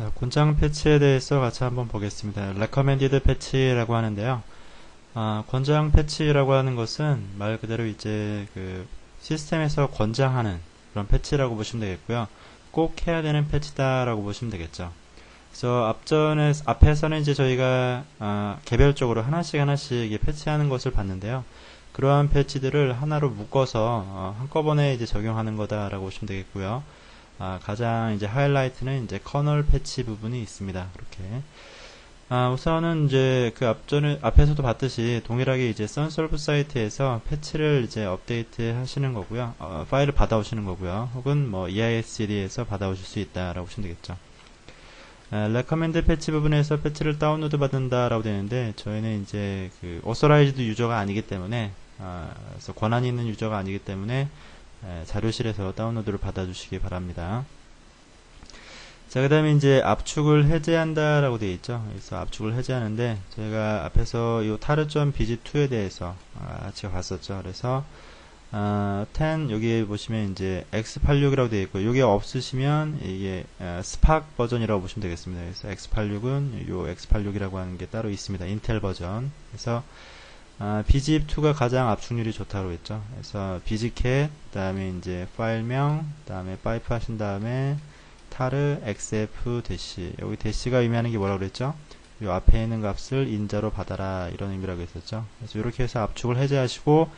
자, 권장 패치에 대해서 같이 한번 보겠습니다. recommended 패치라고 하는데요. 아, 권장 패치라고 하는 것은 말 그대로 이제 그 시스템에서 권장하는 그런 패치라고 보시면 되겠고요. 꼭 해야 되는 패치다라고 보시면 되겠죠. 그래서 앞전에 앞에서는 이제 저희가 아, 개별적으로 하나씩 하나씩 패치하는 것을 봤는데요. 그러한 패치들을 하나로 묶어서 어, 한꺼번에 이제 적용하는 거다라고 보시면 되겠고요. 아, 가장 이제 하이라이트는 이제 커널 패치 부분이 있습니다. 그렇게. 아, 우선은 이제 그 앞전에 앞에서도 봤듯이 동일하게 이제 썬솔브 사이트에서 패치를 이제 업데이트 하시는 거고요. 어, 파일을 받아오시는 거고요. 혹은 뭐 EISCD에서 받아오실 수 있다라고 보시면 되겠죠. 아, 레커멘드 패치 부분에서 패치를 다운로드 받는다라고 되는데 저희는 이제 그 오서라이즈드 유저가 아니기 때문에 아, 그래서 권한이 있는 유저가 아니기 때문에 예, 자료실에서 다운로드를 받아주시기 바랍니다. 자, 그 다음에 이제 압축을 해제한다 라고 되어 있죠. 그래서 압축을 해제하는데, 저희가 앞에서 이 타르.bg2에 대해서 같이 봤었죠. 그래서, 어, 10, 여기 보시면 이제 x86이라고 되어 있고, 이게 없으시면 이게 어, 스팍 버전이라고 보시면 되겠습니다. 그래서 x86은 요 x86이라고 하는 게 따로 있습니다. 인텔 버전. 그래서, 아, bzip2가 가장 압축률이 좋다고 했죠. 그래서 bzcat, 그 다음에 이제 파일명, 그 다음에 파이프 하신 다음에 타르 xf 대시 여기 대시가 의미하는 게 뭐라고 그랬죠? 이 앞에 있는 값을 인자로 받아라 이런 의미라고 했었죠. 그래서 이렇게 해서 압축을 해제하시고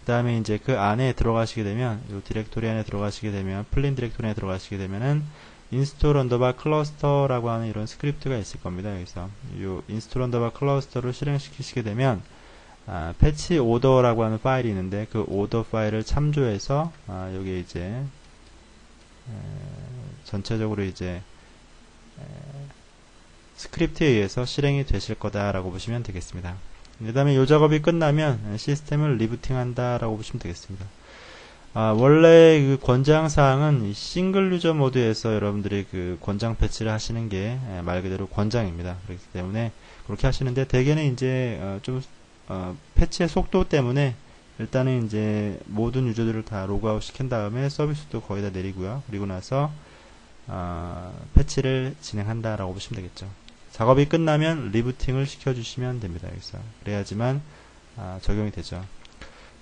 그 다음에 이제 그 안에 들어가시게 되면 이 디렉토리 안에 들어가시게 되면 플린 디렉토리 안에 들어가시게 되면은 인스톨 언더바 클러스터라고 하는 이런 스크립트가 있을 겁니다. 그래서 이 인스톨 언더바 클러스터를 실행시키시게 되면 아, 패치 오더라고 하는 파일이 있는데 그 오더 파일을 참조해서 아, 여기 이제 에, 전체적으로 이제 에, 스크립트에 의해서 실행이 되실 거다라고 보시면 되겠습니다. 그 다음에 이 작업이 끝나면 시스템을 리부팅 한다라고 보시면 되겠습니다. 아, 원래 그 권장 사항은 싱글 유저 모드에서 여러분들이 그 권장 패치를 하시는 게 말 그대로 권장입니다. 그렇기 때문에 그렇게 하시는데 대개는 이제 어, 좀 어, 패치의 속도 때문에 일단은 이제 모든 유저들을 다 로그아웃 시킨 다음에 서비스도 거의 다 내리고요. 그리고 나서 어, 패치를 진행한다라고 보시면 되겠죠. 작업이 끝나면 리부팅을 시켜주시면 됩니다. 그래서 그래야지만 아, 적용이 되죠.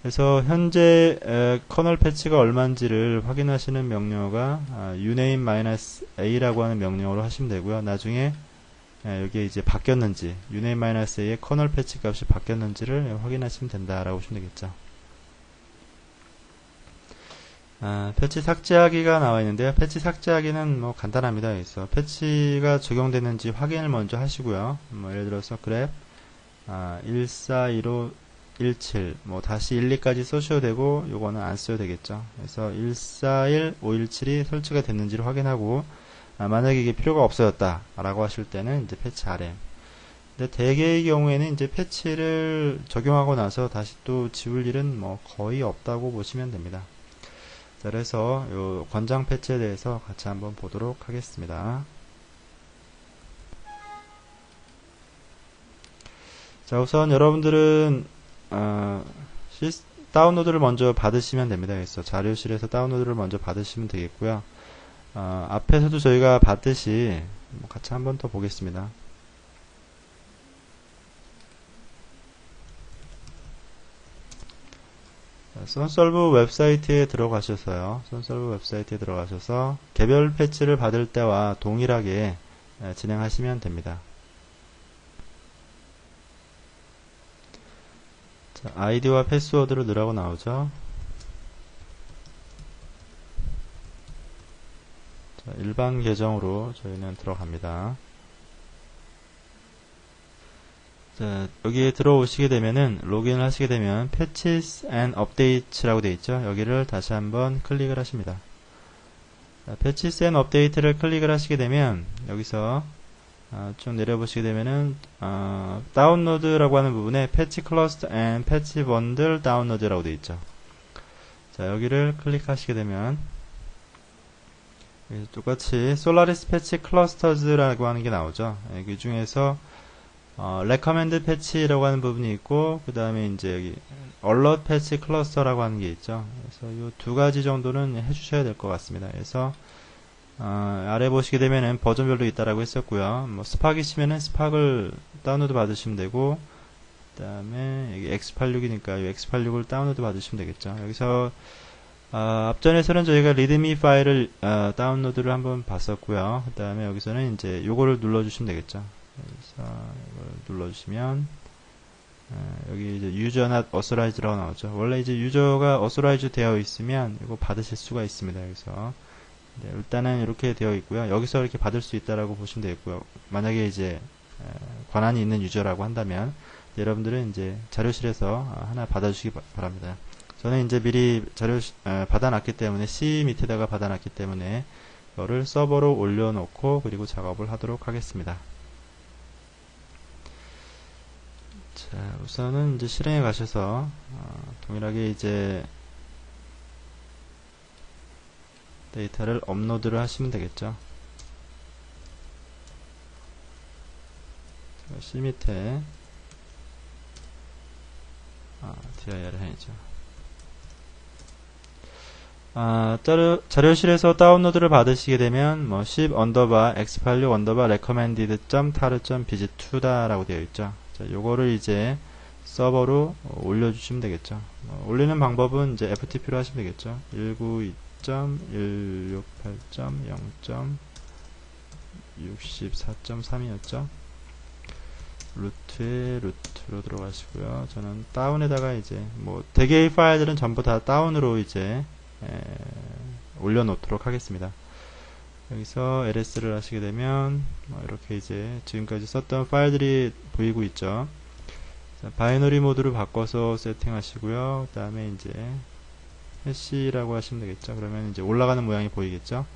그래서 현재 에, 커널 패치가 얼마인지를 확인하시는 명령어가 아, uname-a라고 하는 명령어로 하시면 되고요. 나중에 예, 여기에 이제 바뀌었는지 uname-a의 커널 패치 값이 바뀌었는지를 확인하시면 된다라고 보시면 되겠죠. 아, 패치 삭제하기가 나와 있는데요. 패치 삭제하기는 뭐 간단합니다. 그래서 패치가 적용되는지 확인을 먼저 하시고요. 뭐 예를 들어서 그랩 아, 141517 뭐 다시 12까지 써셔도 되고 요거는 안 써도 되겠죠. 그래서 141517이 설치가 됐는지를 확인하고 아, 만약에 이게 필요가 없어졌다 라고 하실 때는 이제 패치 RM 근데 대개의 경우에는 이제 패치를 적용하고 나서 다시 또 지울 일은 뭐 거의 없다고 보시면 됩니다. 자 그래서 요 권장 패치에 대해서 같이 한번 보도록 하겠습니다. 자 우선 여러분들은 어, 다운로드를 먼저 받으시면 됩니다. 그래서 자료실에서 다운로드를 먼저 받으시면 되겠고요 어, 앞에서도 저희가 봤듯이 뭐 같이 한 번 더 보겠습니다. 선설브 웹사이트에 들어가셔서요. 선설브 웹사이트에 들어가셔서 개별 패치를 받을 때와 동일하게 진행하시면 됩니다. 자, 아이디와 패스워드를 넣으라고 나오죠. 일반 계정으로 저희는 들어갑니다. 자, 여기에 들어오시게 되면은 로그인을 하시게 되면 Patches and Updates라고 되어 있죠. 여기를 다시 한번 클릭을 하십니다. 자, Patches and Update를 클릭을 하시게 되면 여기서 어, 좀 내려보시게 되면은 어, 다운로드라고 하는 부분에 Patch Cluster and Patch Bundle 다운로드라고 되어 있죠. 자, 여기를 클릭하시게 되면 똑같이 솔라리스 패치 클러스터즈라고 하는 게 나오죠. 예, 그 중에서 어, 레커멘드 패치라고 하는 부분이 있고 그 다음에 이제 여기 얼럿 패치 클러스터라고 하는 게 있죠. 그래서 이 두 가지 정도는 해주셔야 될 것 같습니다. 그래서 어, 아래 보시게 되면은 버전별로 있다라고 했었고요. 뭐 스팍이시면은 스팍을 다운로드 받으시면 되고 그 다음에 여기 X86이니까 이 X86을 다운로드 받으시면 되겠죠. 여기서 어, 앞전에서는 저희가 리드미 파일을 어, 다운로드를 한번 봤었고요. 그 다음에 여기서는 이제 요거를 눌러주시면 되겠죠. 그래서 이걸 눌러주시면 어, 여기 이제 유저 not authorized라고 나오죠. 원래 이제 유저가 authorize 되어 있으면 이거 받으실 수가 있습니다. 그래서 네, 일단은 이렇게 되어 있고요. 여기서 이렇게 받을 수 있다라고 보시면 되겠고요. 만약에 이제 에, 권한이 있는 유저라고 한다면 여러분들은 이제 자료실에서 아, 하나 받아주시기 바, 바랍니다. 저는 이제 미리 자료 에, 받아놨기 때문에 C 밑에다가 받아놨기 때문에 이거를 서버로 올려놓고 그리고 작업을 하도록 하겠습니다. 자, 우선은 이제 실행에 가셔서 어, 동일하게 이제 데이터를 업로드를 하시면 되겠죠. 자, C 밑에 아, dir을 해야죠. 아, 자료, 자료실에서 다운로드를 받으시게 되면 뭐 10 언더바 x86 언더바 recommended tar bg2다라고 되어 있죠. 자, 요거를 이제 서버로 올려주시면 되겠죠. 어, 올리는 방법은 이제 FTP로 하시면 되겠죠. 192.168.0.64.3이었죠. 루트에 루트로 들어가시고요. 저는 다운에다가 이제 뭐 대개의 파일들은 전부 다 다운으로 이제 에, 올려놓도록 하겠습니다. 여기서 ls를 하시게 되면 뭐 이렇게 이제 지금까지 썼던 파일들이 보이고 있죠. 자, 바이너리 모드로 바꿔서 세팅하시고요. 그 다음에 이제 해시라고 하시면 되겠죠. 그러면 이제 올라가는 모양이 보이겠죠.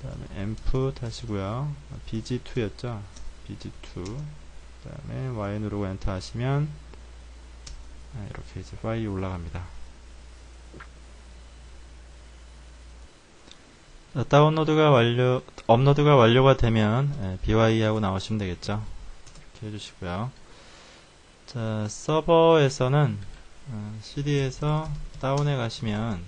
그 다음에 앰프 타시고요. bg2였죠. bg2. 그 다음에 y 누르고 엔터 하시면 아, 이렇게 이제 파일이 올라갑니다. 다운로드가 완료, 업로드가 완료가 되면 예, BY 하고 나오시면 되겠죠. 이렇게 해주시고요. 자, 서버에서는 어, CD에서 다운해 가시면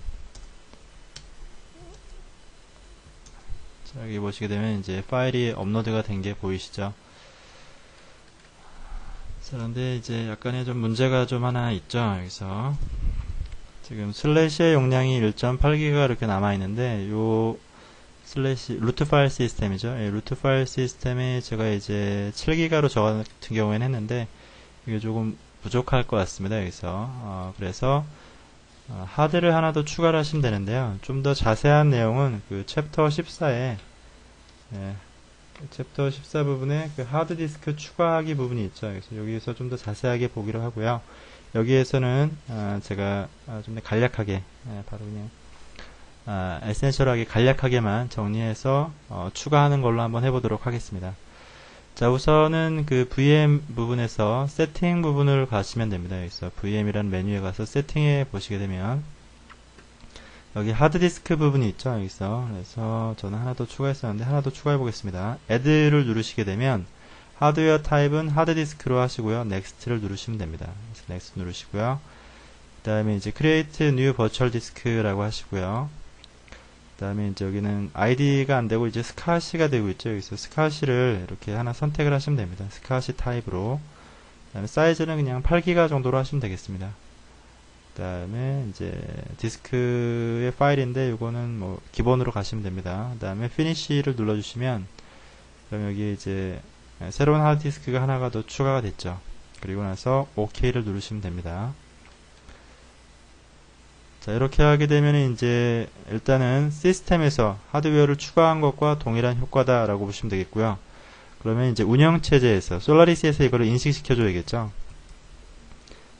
자, 여기 보시게 되면 이제 파일이 업로드가 된 게 보이시죠? 자, 그런데 이제 약간의 좀 문제가 좀 하나 있죠. 여기서 지금 슬래시의 용량이 1.8기가 이렇게 남아 있는데 요 슬래시 루트 파일 시스템이죠. 예, 루트 파일 시스템에 제가 이제 7기가로 저 같은 경우에는 했는데 이게 조금 부족할 것 같습니다. 여기서 어, 그래서 어, 하드를 하나 더 추가를 하시면 되는데요. 좀 더 자세한 내용은 그 챕터 14에 예, 그 챕터 14 부분에 그 하드 디스크 추가하기 부분이 있죠. 그래서 여기에서 좀 더 자세하게 보기로 하고요. 여기에서는 어, 제가 아, 좀더 간략하게 예, 바로 그냥 아, 에센셜하게 간략하게만 정리해서 어, 추가하는 걸로 한번 해보도록 하겠습니다. 자 우선은 그 VM 부분에서 세팅 부분을 가시면 됩니다. 여기서 VM이라는 메뉴에 가서 세팅에 보시게 되면 여기 하드디스크 부분이 있죠. 여기서 그래서 저는 하나 더 추가했었는데 하나 더 추가해 보겠습니다. add를 누르시게 되면 하드웨어 타입은 하드디스크로 하시고요. 넥스트를 누르시면 됩니다. 넥스트 누르시고요. 그 다음에 이제 create new virtual disk라고 하시고요. 그 다음에 이제 여기는 ID가 안 되고 이제 스카시가 되고 있죠. 여기서 스카시를 이렇게 하나 선택을 하시면 됩니다. 스카시 타입으로. 그 다음에 사이즈는 그냥 8기가 정도로 하시면 되겠습니다. 그 다음에 이제 디스크의 파일인데 이거는 뭐 기본으로 가시면 됩니다. 그 다음에 피니쉬를 눌러주시면 그럼 여기 이제 새로운 하드디스크가 하나가 더 추가가 됐죠. 그리고 나서 OK를 누르시면 됩니다. 자, 이렇게 하게 되면 이제 일단은 시스템에서 하드웨어를 추가한 것과 동일한 효과다라고 보시면 되겠고요. 그러면 이제 운영체제에서 솔라리스에서 이거를 인식시켜 줘야겠죠.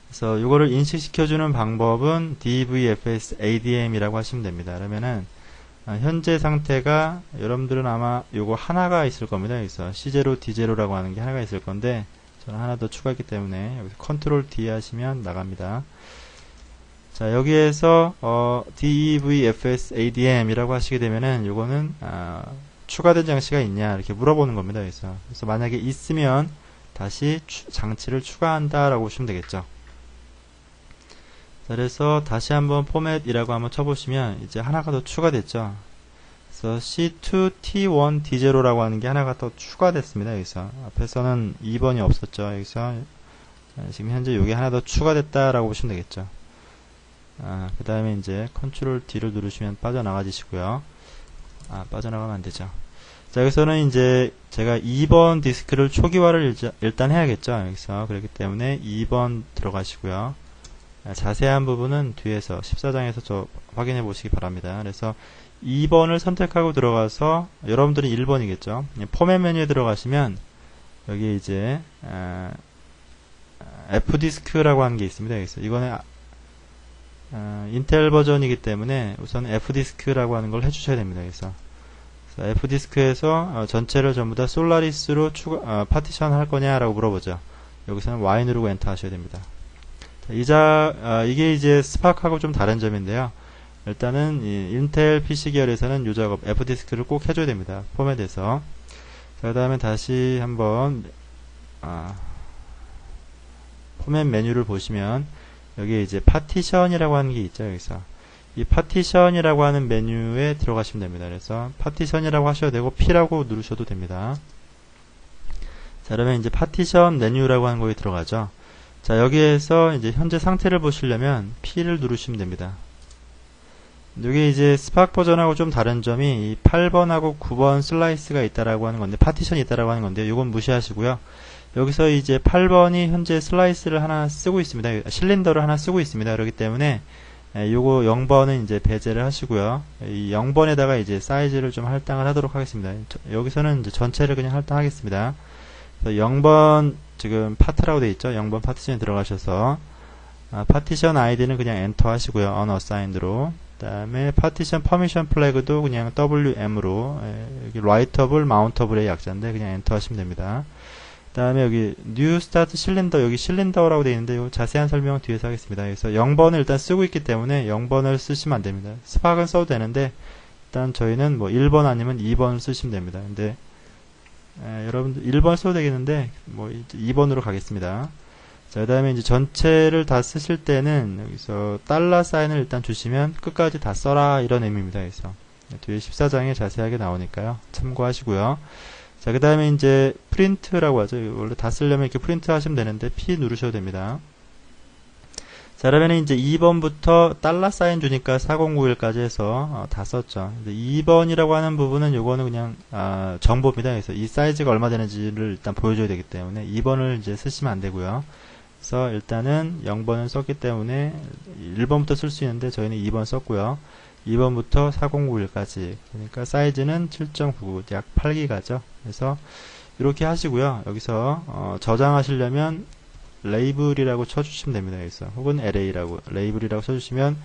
그래서 이거를 인식시켜 주는 방법은 DVFS ADM이라고 하시면 됩니다. 그러면은 아, 현재 상태가 여러분들은 아마 요거 하나가 있을 겁니다. 여기서 C0, D0라고 하는 게 하나가 있을 건데 저는 하나 더 추가했기 때문에 여기서 컨트롤 D 하시면 나갑니다. 자 여기에서 어, DEVFS ADM이라고 하시게 되면은 요거는 아, 추가된 장치가 있냐 이렇게 물어보는 겁니다. 그래서 그래서 만약에 있으면 다시 추, 장치를 추가한다라고 보시면 되겠죠. 자, 그래서 다시 한번 포맷이라고 한번 쳐보시면 이제 하나가 더 추가됐죠. 그래서 그래서 C2, T1, D0라고 하는 게 하나가 더 추가됐습니다. 여기서 앞에서는 2번이 없었죠. 여기서 지금 현재 이게 하나 더 추가됐다라고 보시면 되겠죠. 아, 그 다음에 이제 컨트롤 D를 누르시면 빠져나가지시고요. 아, 빠져나가면 안 되죠. 자, 여기서는 이제 제가 2번 디스크를 초기화를 일단 해야겠죠. 여기서. 그렇기 때문에 2번 들어가시고요. 아, 자세한 부분은 뒤에서 14장에서 저 확인해 보시기 바랍니다. 그래서 2번을 선택하고 들어가서 여러분들이 1번이겠죠. 포맷 메뉴에 들어가시면 여기 이제 아, F 디스크라고 하는 게 있습니다. 여기서 이거는 아, 인텔 버전이기 때문에 우선 F 디스크라고 하는 걸 해주셔야 됩니다. 그래서, 그래서 F 디스크에서 어, 전체를 전부 다 솔라리스로 추가, 어, 파티션 할 거냐라고 물어보죠. 여기서는 Y 누르고 엔터 하셔야 됩니다. 자, 이자 아, 이게 이제 스파크하고 좀 다른 점인데요. 일단은 인텔 PC 계열에서는 요 작업 F 디스크를 꼭 해줘야 됩니다. 포맷에서. 자, 그 다음에 다시 한번 아, 포맷 메뉴를 보시면 여기 이제 파티션이라고 하는 게 있죠 여기서. 이 파티션이라고 하는 메뉴에 들어가시면 됩니다. 그래서 파티션이라고 하셔도 되고 P라고 누르셔도 됩니다. 자 그러면 이제 파티션 메뉴라고 하는 거에 들어가죠. 자 여기에서 이제 현재 상태를 보시려면 P를 누르시면 됩니다. 여기 이제 스팍 버전하고 좀 다른 점이 이 8번하고 9번 슬라이스가 있다라고 하는 건데 파티션이 있다라고 하는 건데 이건 무시하시고요 여기서 이제 8번이 현재 슬라이스를 하나 쓰고 있습니다. 실린더를 하나 쓰고 있습니다. 그렇기 때문에 예, 요거 0번은 이제 배제를 하시고요. 이 0번에다가 이제 사이즈를 좀 할당을 하도록 하겠습니다. 여기서는 이제 전체를 그냥 할당하겠습니다. 0번 지금 파트라고 되어 있죠. 0번 파티션에 들어가셔서 아, 파티션 아이디는 그냥 엔터 하시고요. unassigned로 그 다음에 파티션 퍼미션 플래그도 그냥 WM으로 예, 라이터블, 마운터블의 약자인데 그냥 엔터 하시면 됩니다. 다음에 여기 뉴 스타트 실린더 여기 실린더라고 되어 있는데 요 자세한 설명은 뒤에서 하겠습니다. 그래서 0번을 일단 쓰고 있기 때문에 0번을 쓰시면 안 됩니다. 스팍은 써도 되는데 일단 저희는 뭐 1번 아니면 2번을 쓰시면 됩니다. 근데 에, 여러분들 1번 써도 되겠는데 뭐 2번으로 가겠습니다. 자, 그 다음에 이제 전체를 다 쓰실 때는 여기서 달러 사인을 일단 주시면 끝까지 다 써라 이런 의미입니다. 그래서 뒤에 14장에 자세하게 나오니까요. 참고하시고요. 자, 그 다음에 이제 프린트라고 하죠. 원래 다 쓰려면 이렇게 프린트 하시면 되는데 P 누르셔도 됩니다. 자, 그러면 이제 2번부터 달러 사인 주니까 4091까지 해서 어, 다 썼죠. 2번이라고 하는 부분은 요거는 그냥 아, 정보입니다. 그래서 이 사이즈가 얼마 되는지를 일단 보여줘야 되기 때문에 2번을 이제 쓰시면 안 되고요. 그래서 일단은 0번을 썼기 때문에 1번부터 쓸 수 있는데 저희는 2번 썼고요. 2번부터 4091까지 그러니까 사이즈는 7.99, 약 8기가죠. 그래서 이렇게 하시고요. 여기서 어, 저장하시려면 레이블이라고 쳐주시면 됩니다. 여기서 혹은 LA라고 레이블이라고 쳐주시면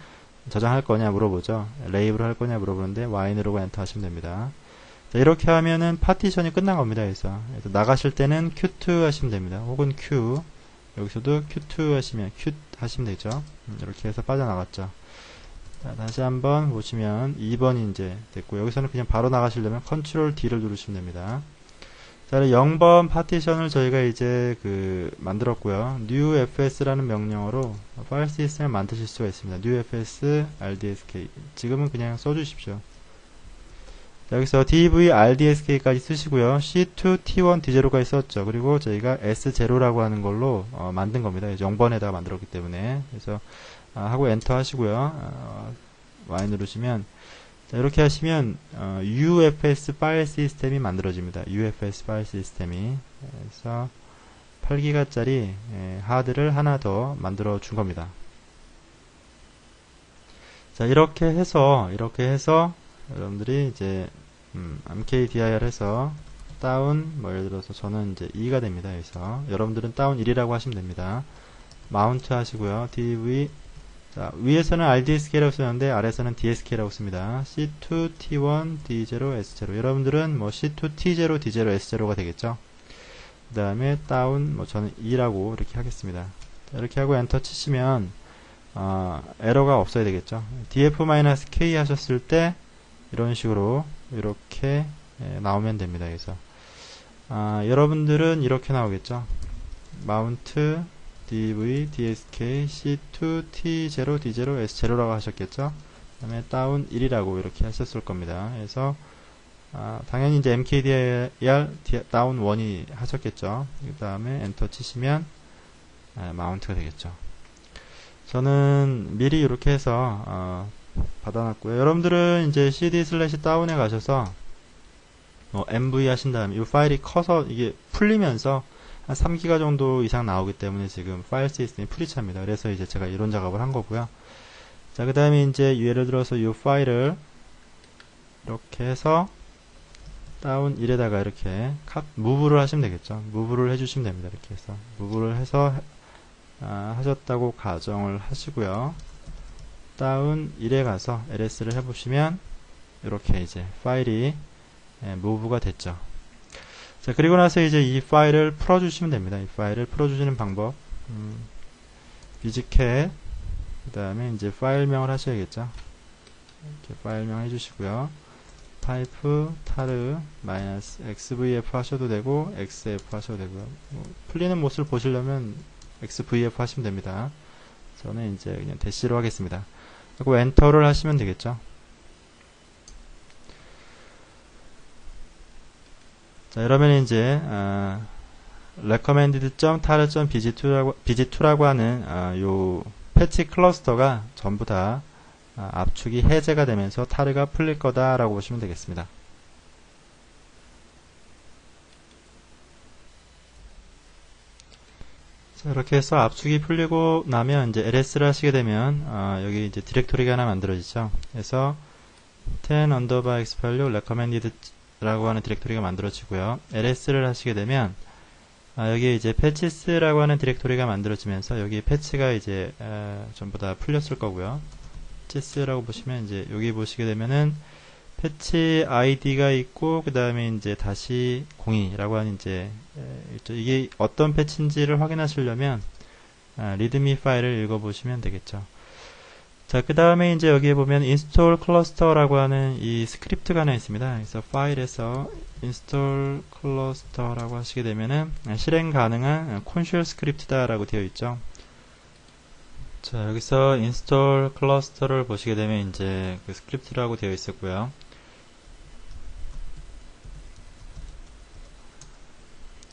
저장할 거냐 물어보죠. 레이블 할 거냐 물어보는데 누르고 엔터 하시면 됩니다. 자, 이렇게 하면은 파티션이 끝난 겁니다. 여기서 나가실 때는 Q2 하시면 됩니다. 혹은 Q 여기서도 Q2 하시면 Q 하시면 되죠. 음, 이렇게 해서 빠져나갔죠. 자, 다시 한번 보시면 2번이 이제 됐고 여기서는 그냥 바로 나가시려면 컨트롤 D를 누르시면 됩니다. 자, 0번 파티션을 저희가 이제 그 만들었고요. new fs라는 명령어로 파일 시스템을 만드실 수가 있습니다. new fs rdsk 지금은 그냥 써 주십시오. 자, 여기서 dv rdsk까지 쓰시고요. c2 t1 d0까지 썼죠. 그리고 저희가 s0라고 하는 걸로 어, 만든 겁니다. 0번에다가 만들었기 때문에 그래서 아, 하고 엔터 하시고요. 어, Y 누르시면 자, 이렇게 하시면 어, UFS 파일 시스템이 만들어집니다. UFS 파일 시스템이 그래서 8기가짜리 예, 하드를 하나 더 만들어 준 겁니다. 자 이렇게 해서 이렇게 해서 여러분들이 이제 음, MKDIR 해서 다운 뭐 예를 들어서 저는 이제 2가 됩니다. 그래서 여러분들은 다운 1이라고 하시면 됩니다. 마운트 하시고요. DV 자, 위에서는 RDSK라고 쓰는데 아래에서는 DSK라고 씁니다. C2, T1, D0, S0. 여러분들은 뭐 C2, T0, D0, S0가 되겠죠. 그 다음에 다운, 뭐 저는 2라고 이렇게 하겠습니다. 자, 이렇게 하고 엔터 치시면 어, 에러가 없어야 되겠죠. df-k 하셨을 때 이런 식으로 이렇게 예, 나오면 됩니다. 그래서 아, 여러분들은 이렇게 나오겠죠. 마운트 dv, dsk, c2, t0, d0, s0라고 하셨겠죠? 그 다음에 다운 1이라고 이렇게 하셨을 겁니다. 그래서 아, 당연히 이제 mkdir 다운 1이 하셨겠죠. 그 다음에 엔터 치시면 아, 마운트가 되겠죠. 저는 미리 이렇게 해서 어, 받아놨고요. 여러분들은 이제 cd 슬래시 다운에 가셔서 뭐 mv 하신 다음에 이 파일이 커서 이게 풀리면서 한 3기가 정도 이상 나오기 때문에 지금 파일 시스템이 프리차입니다. 그래서 이제 제가 이런 작업을 한 거고요. 자, 그 다음에 이제 예를 들어서 이 파일을 이렇게 해서 다운 1에다가 이렇게 카, 무브를 하시면 되겠죠. 무브를 해주시면 됩니다. 이렇게 해서 무브를 해서 아, 하셨다고 가정을 하시고요. 다운 1에 가서 ls 를 해보시면 이렇게 이제 파일이 예, 무브가 됐죠. 자 그리고 나서 이제 이 파일을 풀어주시면 됩니다. 이 파일을 풀어주시는 방법 음, 비즈캣 그 다음에 이제 파일명을 하셔야겠죠. 이렇게 파일명 해주시고요. 파이프 타르 마이너스 xvf 하셔도 되고 xf 하셔도 되고요. 뭐 풀리는 모습을 보시려면 xvf 하시면 됩니다. 저는 이제 그냥 대시로 하겠습니다. 그리고 엔터를 하시면 되겠죠. 자, 이러면 이제 어, recommended.tar.bg2라고 bg2라고 하는 어, 요 패치 클러스터가 전부 다 어, 압축이 해제가 되면서 타르가 풀릴 거다라고 보시면 되겠습니다. 자, 이렇게 해서 압축이 풀리고 나면 이제 ls를 하시게 되면 어, 여기 이제 디렉토리가 하나 만들어지죠. 그래서 10 underbar x value recommended 라고 하는 디렉토리가 만들어지고요. ls를 하시게 되면 아, 여기 이제 패치스라고 하는 디렉토리가 만들어지면서 여기 패치가 이제 에, 전부 다 풀렸을 거고요. 패치스라고 보시면 이제 여기 보시게 되면은 패치 아이디가 있고 그 다음에 이제 다시 02라고 하는 이제 에, 이게 어떤 패치인지를 확인하시려면 아, 리드미 파일을 읽어보시면 되겠죠. 자, 그 다음에 이제 여기에 보면 install cluster라고 하는 이 스크립트가 하나 있습니다. 그래서 파일에서 install cluster라고 하시게 되면은 실행 가능한 콘솔 스크립트다라고 되어 있죠. 자, 여기서 install cluster를 보시게 되면 이제 그 스크립트라고 되어 있었고요.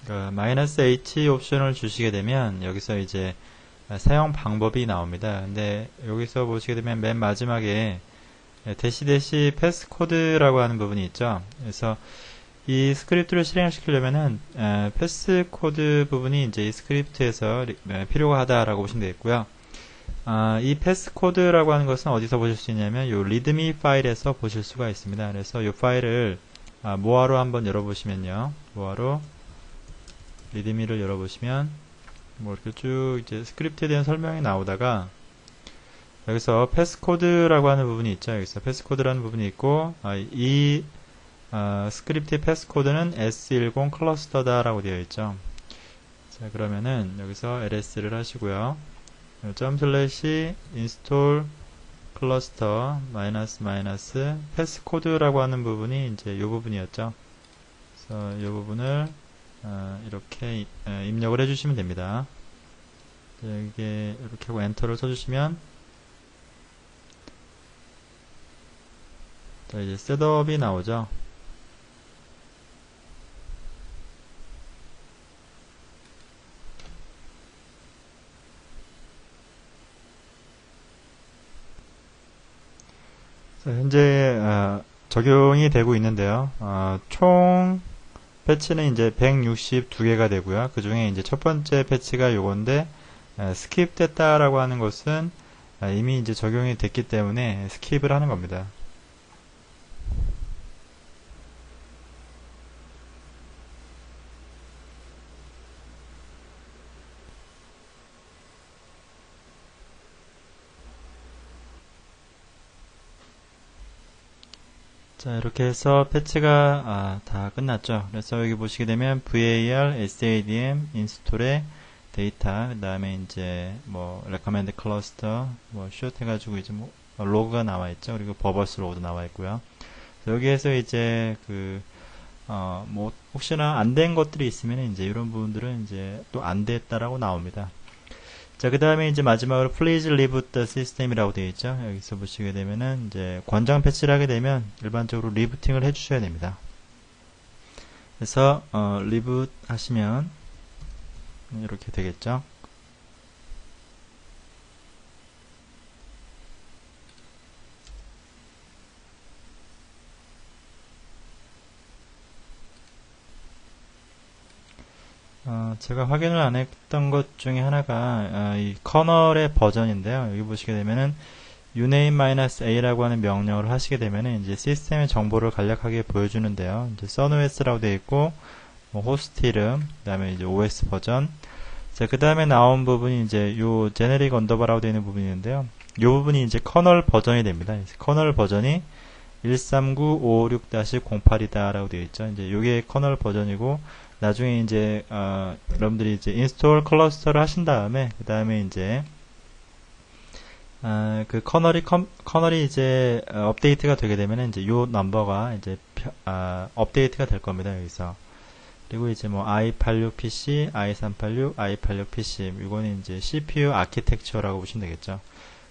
그 마이너스 H 옵션을 주시게 되면 여기서 이제 사용 방법이 나옵니다. 근데 여기서 보시게 되면 맨 마지막에 대시 대시 패스 코드라고 하는 부분이 있죠. 그래서 이 스크립트를 실행시키려면은 패스 코드 부분이 이제 이 스크립트에서 필요가 하다라고 보시면 되겠고요. 아, 이 패스 코드라고 하는 것은 어디서 보실 수 있냐면 요 리드미 파일에서 보실 수가 있습니다. 그래서 이 파일을 아, 모아로 한번 열어보시면요. 모아로 리드미를 열어보시면 뭐 이렇게 쭉 이제 스크립트에 대한 설명이 나오다가 여기서 패스코드라고 하는 부분이 있죠. 여기서 패스코드라는 부분이 있고 아, 이 아, 스크립트의 패스코드는 S10 클러스터다라고 되어 있죠. 자 그러면은 여기서 ls를 하시고요. 점 슬래시 인스톨 클러스터 마이너스 마이너스 패스코드라고 하는 부분이 이제 이 부분이었죠. 그래서 이 부분을 어, 이렇게 입력을 해주시면 됩니다. 여기에 이렇게 하고 엔터를 써주시면 자 이제 셋업이 나오죠. 자, 현재 어, 적용이 되고 있는데요. 어, 총 패치는 이제 162개가 되고요. 그 중에 이제 첫 번째 패치가 요건데 스킵 됐다라고 하는 것은 이미 이제 적용이 됐기 때문에 스킵을 하는 겁니다. 자 이렇게 해서 패치가 아, 다 끝났죠. 그래서 여기 보시게 되면 var, sadm, 인스톨의 데이터 그 다음에 이제 뭐 recommend cluster 뭐 shoot 해가지고 이제 뭐 로그가 나와 있죠. 그리고 버버스 로그도 나와 있고요. 여기에서 이제 그 어, 뭐 혹시나 안 된 것들이 있으면 이제 이런 부분들은 이제 또 안 됐다라고 나옵니다 자, 그 다음에 이제 마지막으로 please reboot the system이라고 되어 있죠. 여기서 보시게 되면은 이제 권장 패치를 하게 되면 일반적으로 리부팅을 해주셔야 됩니다. 그래서 어, 리부트 하시면 이렇게 되겠죠. 어, 제가 확인을 안 했던 것 중에 하나가 어, 이 커널의 버전인데요. 여기 보시게 되면은 uname-a라고 하는 명령을 하시게 되면은 이제 시스템의 정보를 간략하게 보여주는데요. 이제 sunOS라고 되어 있고 뭐 호스트 이름, 그다음에 이제 OS 버전. 자, 그다음에 나온 부분이 이제 요 제네릭 언더바라고 되어 있는 부분이 있는데요. 요 부분이 이제 커널 버전이 됩니다. 커널 버전이 13956-08이다라고 되어 있죠. 이제 요게 커널 버전이고 나중에 이제 어, 여러분들이 이제 인스톨 클러스터를 하신 다음에 그 다음에 이제 어, 그 커널이 컴, 커널이 이제 어, 업데이트가 되게 되면 이제 요 넘버가 이제 어, 업데이트가 될 겁니다 여기서 그리고 이제 뭐 i86PC, i386, i86PC 이거는 이제 CPU 아키텍처라고 보시면 되겠죠.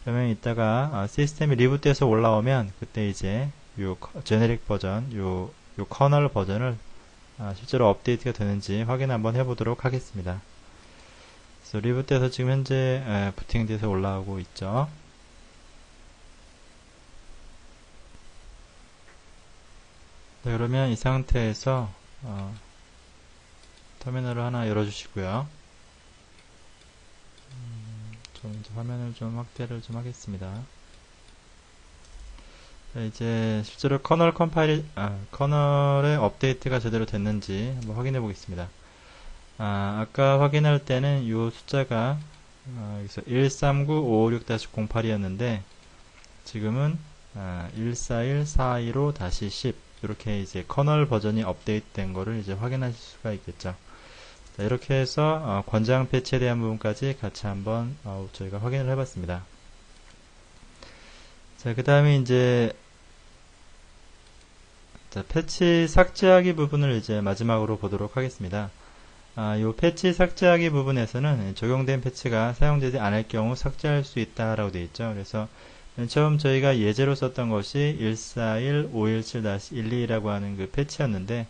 그러면 이따가 어, 시스템이 리부트해서 올라오면 그때 이제 요 제네릭 버전, 요, 요 커널 버전을 아, 실제로 업데이트가 되는지 확인 한번 해보도록 하겠습니다. 그래서 리부트에서 지금 현재 에, 부팅돼서 올라오고 있죠. 네, 그러면 이 상태에서 어, 터미널을 하나 열어주시고요. 음, 좀 화면을 좀 확대를 좀 하겠습니다. 네, 이제 실제로 커널 컴파일, 아, 커널의 업데이트가 제대로 됐는지 한번 확인해 보겠습니다. 아, 아까 확인할 때는 이 숫자가 아, 여기서 13956-08이었는데 지금은 아, 141415-10 이렇게 이제 커널 버전이 업데이트 된 거를 이제 확인하실 수가 있겠죠. 자, 이렇게 해서 어, 권장 패치에 대한 부분까지 같이 한번 어, 저희가 확인을 해봤습니다. 자, 그 다음에 이제 자, 패치 삭제하기 부분을 이제 마지막으로 보도록 하겠습니다. 아, 요 패치 삭제하기 부분에서는 적용된 패치가 사용되지 않을 경우 삭제할 수 있다라고 되어 있죠. 그래서 처음 저희가 예제로 썼던 것이 141517-12라고 하는 그 패치였는데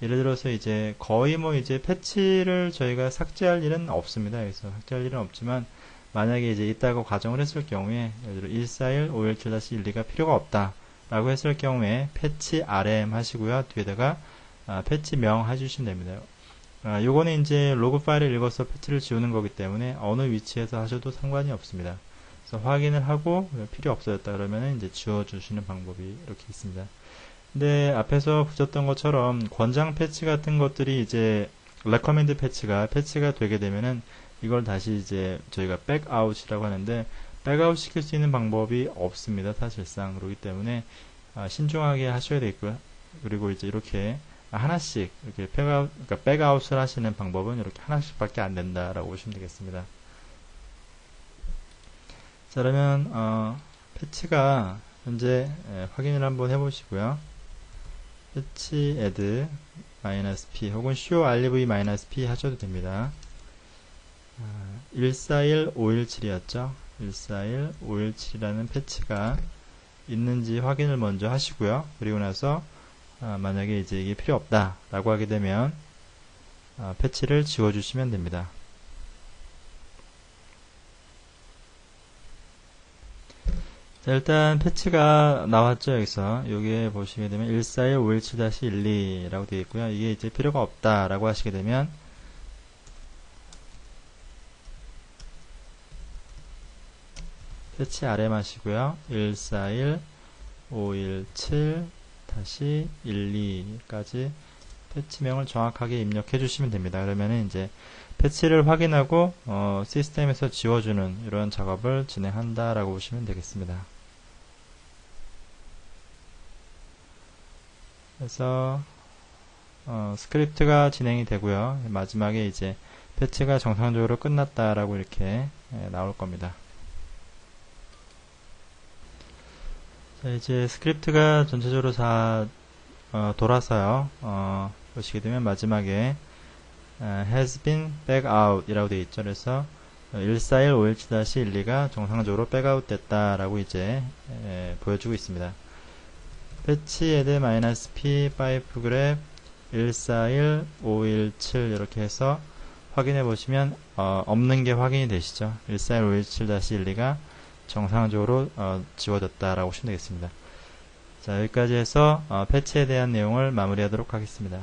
예를 들어서 이제 거의 뭐 이제 패치를 저희가 삭제할 일은 없습니다. 그래서 삭제할 일은 없지만 만약에 이제 있다고 가정을 했을 경우에 예를 들어 141517-12가 필요가 없다. 라고 했을 경우에 패치 rm 하시고요. 뒤에다가 아, 패치 명 해주시면 됩니다. 아, 요거는 이제 로그 파일을 읽어서 패치를 지우는 거기 때문에 어느 위치에서 하셔도 상관이 없습니다. 그래서 확인을 하고 필요 없어졌다 그러면 이제 지워주시는 방법이 이렇게 있습니다. 근데 앞에서 보셨던 것처럼 권장 패치 같은 것들이 이제 레커멘드 패치가 패치가 되게 되면은 이걸 다시 이제 저희가 백아웃이라고 하는데 백아웃 시킬 수 있는 방법이 없습니다. 사실상 그렇기 때문에 아, 신중하게 하셔야 되고요. 그리고 이제 이렇게 하나씩 이렇게 백아웃, 그러니까 백아웃을 하시는 방법은 이렇게 하나씩밖에 안 된다라고 보시면 되겠습니다. 자 그러면 어, 패치가 현재 예, 확인을 한번 해보시고요. 패치 add -p 혹은 show rv-p 하셔도 됩니다. 아, 141517이었죠. 141517이라는 패치가 있는지 확인을 먼저 하시고요. 그리고 나서 아, 만약에 이제 이게 필요 없다 라고 하게 되면 아, 패치를 지워주시면 됩니다. 자, 일단 패치가 나왔죠 여기서 여기에 보시게 되면 141517-12라고 되어 있고요. 이게 이제 필요가 없다 라고 하시게 되면 패치 아래 마시고요. 141, 517, 다시 12까지 패치명을 정확하게 입력해 주시면 됩니다. 그러면 이제 패치를 확인하고 어, 시스템에서 지워주는 이런 작업을 진행한다라고 보시면 되겠습니다. 그래서 어, 스크립트가 진행이 되고요. 마지막에 이제 패치가 정상적으로 끝났다라고 이렇게 예, 나올 겁니다. 자, 이제 스크립트가 전체적으로 다 어, 돌아서요. 어, 보시게 되면 마지막에 어, has been back out 이라고 되어 있죠. 그래서 141-517-12가 정상적으로 백아웃 됐다라고 이제 에, 보여주고 있습니다. 패치 add -p 5 grep 141517 이렇게 해서 확인해 보시면 어, 없는 게 확인이 되시죠. 141517-12가 정상적으로 어, 지워졌다라고 보시면 되겠습니다. 자 여기까지 해서 어, 패치에 대한 내용을 마무리하도록 하겠습니다.